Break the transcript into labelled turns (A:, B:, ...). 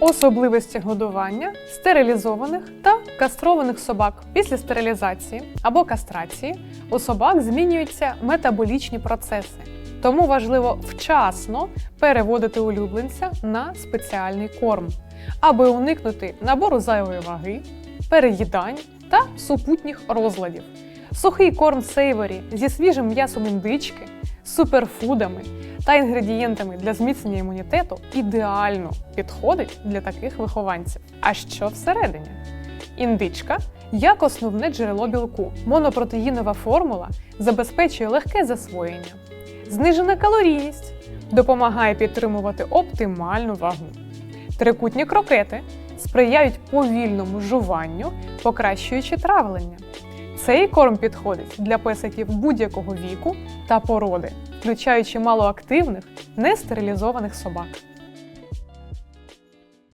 A: Особливості годування стерилізованих та кастрованих собак після стерилізації або кастрації у собак змінюються метаболічні процеси, тому важливо вчасно переводити улюбленця на спеціальний корм, аби уникнути набору зайвої ваги, переїдань та супутніх розладів. Сухий корм сейворі зі свіжим м'ясом індички, суперфудами та інгредієнтами для зміцнення імунітету ідеально підходить для таких вихованців. А що всередині? Індичка як основне джерело білку. Монопротеїнова формула забезпечує легке засвоєння, знижена калорійність, допомагає підтримувати оптимальну вагу. Трикутні крокети сприяють повільному жуванню, покращуючи травлення. Цей корм підходить для песиків будь-якого віку та породи, включаючи малоактивних, нестерилізованих собак.